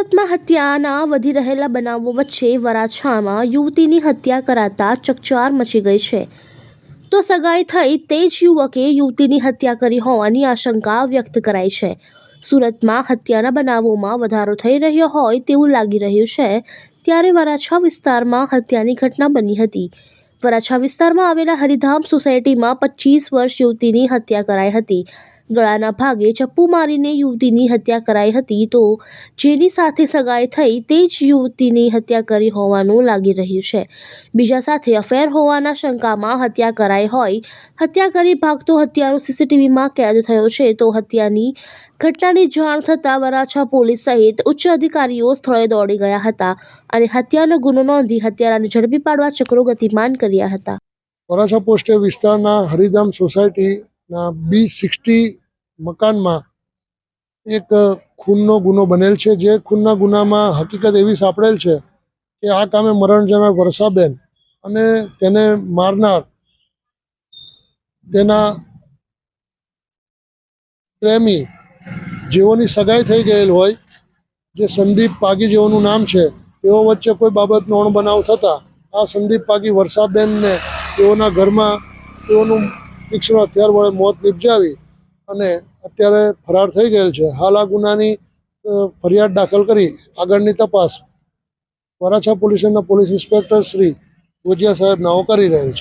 સુરતમાં હત્યાના વધી રહેલા બનાવો વચ્ચે વરાછામાં યુવતીની હત્યા કરાતા ચકચાર મચી ગઈ છે. તો સગાઈ થઈ તે જ યુવકે યુવતીની હત્યા કરી હોવાની આશંકા વ્યક્ત કરાઈ છે. સુરતમાં હત્યાના બનાવોમાં વધારો થઈ રહ્યો હોય તેવું લાગી રહ્યું છે, ત્યારે વરાછા વિસ્તારમાં હત્યાની ઘટના બની હતી. વરાછા વિસ્તારમાં આવેલા હરિધામ સોસાયટીમાં પચીસ વર્ષ યુવતીની હત્યા કરાઈ હતી. ગળાના ભાગે ચપ્પુ મારીને યુવતીની હત્યા કરાઈ હતી તો જેની સાથે સગાઈ થઈ તે જ યુવતીની હત્યા કરી હોવાનું લાગી રહ્યું છે. બીજા સાથે અફેર હોવાના શંકામાં હત્યા કરાઈ હોય, હત્યા કરી ભાગતો હત્યારો સીસીટીવીમાં કેદ થયો છે તો હત્યાની ઘટનાની જાણ થતાં વરાછા પોલીસ સહિત ઉચ્ચ અધિકારીઓ સ્થળે દોડી ગયા હતા અને હત્યાનો ગુનો નોંધી હત્યારાને ઝડપી પાડવા ચક્રો ગતિમાન કર્યા હતા. વરાછા પોસ્ટે વિસ્તારના હરિધામ સોસાયટીના બી સિક્સટી મકાનમાં એક ખૂનનો ગુનો બનેલ છે. જે ખૂનના ગુનામાં હકીકત એવી સાંપડેલ છે કે આ કામે મરણ જનાર વર્ષાબેન અને તેને મારનાર તેના પ્રેમી જેઓની સગાઈ થઈ ગયેલ હોય, જે સંદીપ પાગી જેઓનું નામ છે, તેઓ વચ્ચે કોઈ બાબતનો અણબનાવ થતાં આ સંદીપ પાગી વર્ષાબેનને તેઓના ઘરમાં તેઓનું તીક્ષ્ણ હથિયાર વડે મોત નિપજાવી અને અત્યારે ફરાર થઈ ગયેલ છે. હાલ આ ગુનાની ફરિયાદ દાખલ કરી આગળની તપાસ વરાછા પોલીસ સ્ટેશનના પોલીસ ઇન્સ્પેક્ટર શ્રી ગોજિયા સાહેબ નાઓ કરી રહેલ છે.